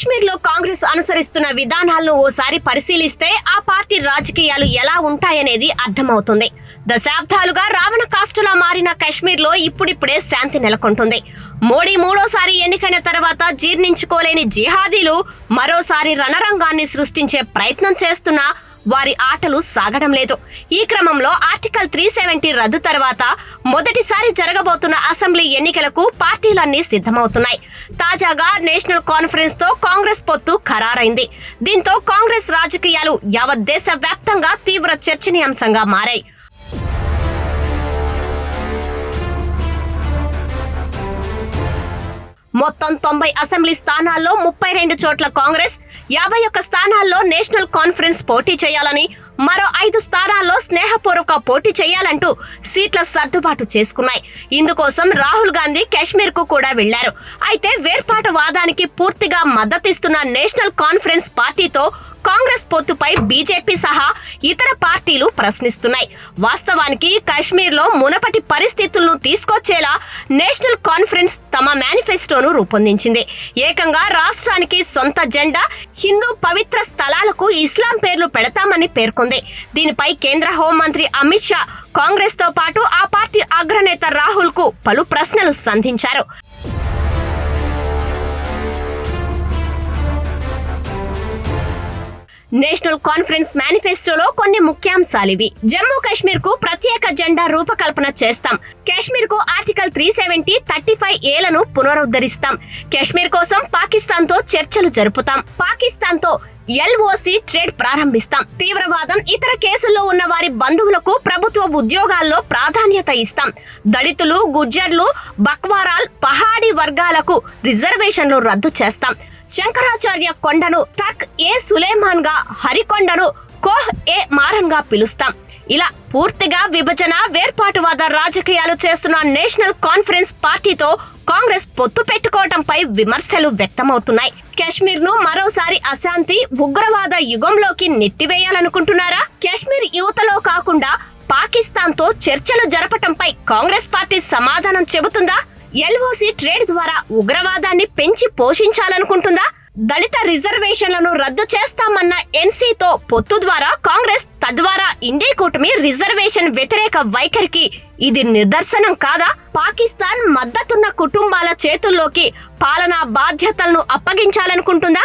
కాశ్మీర్లో కాంగ్రెస్ అనుసరిస్తున్న విధానాలను ఓసారి పరిశీలిస్తే ఆ పార్టీ రాజకీయాలు ఎలా ఉంటాయనేది అర్థమవుతుంది. దశాబ్దాలుగా రావణ కాస్టులా మారిన కాశ్మీర్లో ఇప్పుడిప్పుడే శాంతి నెలకొంటుంది. మోడీ మూడోసారి ఎన్నికైన తర్వాత జీర్ణించుకోలేని జిహాదీలు మరోసారి రణరంగాన్ని సృష్టించే ప్రయత్నం చేస్తున్నా వారి ఆటలు సాగడం లేదు. ఈ క్రమంలో ఆర్టికల్ త్రీ సెవెంటీ రద్దు తర్వాత మొదటిసారి జరగబోతున్న అసెంబ్లీ ఎన్నికలకు పార్టీలన్నీ సిద్ధమవుతున్నాయి. తాజాగా నేషనల్ కాన్ఫరెన్స్తో కాంగ్రెస్ పొత్తు ఖరారైంది. దీంతో కాంగ్రెస్ రాజకీయాలు యావత్ దేశ వ్యాప్తంగా తీవ్ర చర్చనీయాంశంగా మారాయి. మొత్తం తొంభై అసెంబ్లీ స్థానాల్లో ముప్పై రెండు చోట్ల కాంగ్రెస్ యాభై ఒక్క స్థానాల్లో నేషనల్ కాన్ఫరెన్స్ పోటీ చేయాలని మరో ఐదు స్థానాల్లో స్నేహపూర్వక పోటీ చేయాలంటూ సీట్ల సర్దుబాటు చేసుకున్నాయి. ఇందుకోసం రాహుల్ గాంధీ కాశ్మీర్కు కూడా వెళ్ళారు అయితే వేర్పాటు వాదానికి పూర్తిగా మద్దతిస్తున్న నేషనల్ కాన్ఫరెన్స్ పార్టీతో కాంగ్రెస్ పొత్తుపై బీజేపీ సహా ఇతర పార్టీలు ప్రశ్నిస్తున్నాయి. వాస్తవానికి కశ్మీర్లో మునపటి పరిస్థితులను తీసుకొచ్చేలా నేషనల్ కాన్ఫరెన్స్ తమ మేనిఫెస్టోను రూపొందించింది. ఏకంగా రాష్ట్రానికి సొంత జెండా హిందూ పవిత్ర స్థలాలకు ఇస్లాం పేర్లు పెడతామని పేర్కొంది. దీనిపై కేంద్ర హోంమంత్రి అమిత్ షా కాంగ్రెస్తో పాటు ఆ పార్టీ అగ్రనేత రాహుల్కు పలు ప్రశ్నలు సంధించారు. నేషనల్ కాన్ఫరెన్స్ మేనిఫెస్టోలో కొన్ని ముఖ్యాంశాలివి. జమ్మూ కాశ్మీర్కు ప్రత్యేక జెండా రూపకల్పన చేస్తాం. కాశ్మీర్కు article three seventy thirty five ఏలను పునరుద్ధరిస్తాం. కాశ్మీర్ కోసం పాకిస్తాన్తో చర్చలు జరుపుతాం. పాకిస్తాన్తో ఎల్ఓసి ట్రేడ్ ప్రారంభిస్తాం. తీవ్రవాదం ఇతర కేసుల్లో ఉన్న వారి బంధువులకు ప్రభుత్వ ఉద్యోగాల్లో ప్రాధాన్యత ఇస్తాం. దళితులు గుజ్జర్లు బక్వారాల్ పహాడీ వర్గాలకు రిజర్వేషన్లు రద్దు చేస్తాం. శంకరాచార్య కొండను ట్రక్ ఏ సులేమాన్గా హరికొండను కోహ్ ఏ మారన్గా పిలుస్తాం. ఇలా పూర్తిగా విభజన వేర్పాటువాద రాజకీయాలు చేస్తున్న నేషనల్ కాన్ఫరెన్స్ పార్టీతో కాంగ్రెస్ పొత్తు పెట్టుకోవటంపై విమర్శలు వ్యక్తమవుతున్నాయి. కాశ్మీర్ను మరోసారి అశాంతి ఉగ్రవాద యుగంలోకి నెట్టివేయాలనుకుంటున్నారా? కాశ్మీర్ యువతలో కాకుండా పాకిస్తాన్తో చర్చలు జరపటంపై కాంగ్రెస్ పార్టీ సమాధానం చెబుతుందా? ఎల్ఓసి ట్రేడ్ ద్వారా ఉగ్రవాదాన్ని పెంచి పోషించాలనుకుంటుందా? దళిత రిజర్వేషన్లను రద్దు చేస్తామన్న ఎన్సీతో పొత్తు ద్వారా కాంగ్రెస్ తద్వారా ఇండియా కూటమి రిజర్వేషన్ వ్యతిరేక వైఖరికి ఇది నిదర్శనం కాదా? పాకిస్తాన్ మద్దతున్న కుటుంబాల చేతుల్లోకి పాలనా బాధ్యతలను అప్పగించాలనుకుంటుందా?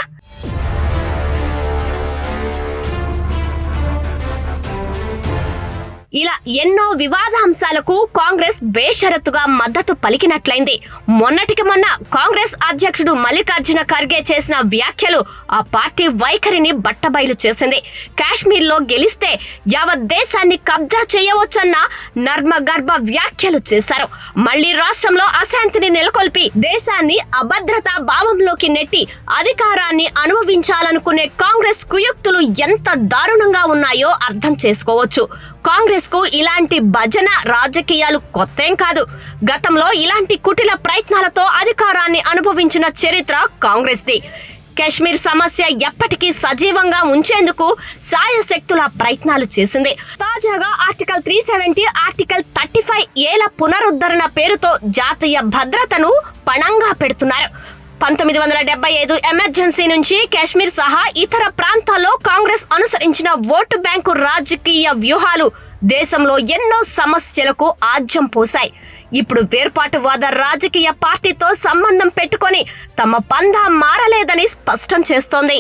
ఇలా ఎన్నో వివాదాంశాలకు కాంగ్రెస్ బేషరతుగా మద్దతు పలికినట్లయింది. మొన్నటికి మొన్న కాంగ్రెస్ అధ్యక్షుడు మల్లికార్జున ఖర్గే చేసిన వ్యాఖ్యలు ఆ పార్టీ వైఖరిని బట్టబయలు చేసింది. కాశ్మీర్లో గెలిస్తే యావత్ దేశాన్ని కబ్జా చేయవచ్చన్న నర్మగర్భ వ్యాఖ్యలు చేశారు. మళ్ళీ రాష్ట్రంలో అశాంతిని నెలకొల్పి దేశాన్ని అభద్రతా భావంలోకి నెట్టి అధికారాన్ని అనుభవించాలనుకునే కాంగ్రెస్ కుయుక్తులు ఎంత దారుణంగా ఉన్నాయో అర్థం చేసుకోవచ్చు. కాంగ్రెస్కు ఇలాంటి భజన రాజకీయాలు కొత్తేం కాదు. గతంలో ఇలాంటి కుటిల ప్రయత్నాలతో అధికారాన్ని అనుభవించిన చరిత్ర కాంగ్రెస్ది. కాశ్మీర్ సమస్య ఎప్పటికీ సజీవంగా ఉంచేందుకు సాయశక్తుల ప్రయత్నాలు చేసింది. తాజాగా article three seventy article thirty five ఏల పునరుద్ధరణ పేరుతో జాతీయ భద్రతను పణంగా పెడుతున్నారు. పంతొమ్మిది వందల డెబ్బై ఐదు ఎమర్జెన్సీ నుంచి కాశ్మీర్ సహా ఇతర ప్రాంతాల్లో కాంగ్రెస్ అనుసరించిన ఓటు బ్యాంకు రాజకీయ వ్యూహాలు దేశంలో ఎన్నో సమస్యలకు ఆజ్యం పోశాయి. ఇప్పుడు వేర్పాటువాద రాజకీయ పార్టీతో సంబంధం పెట్టుకొని తమ పందా మారలేదని స్పష్టం చేస్తోంది.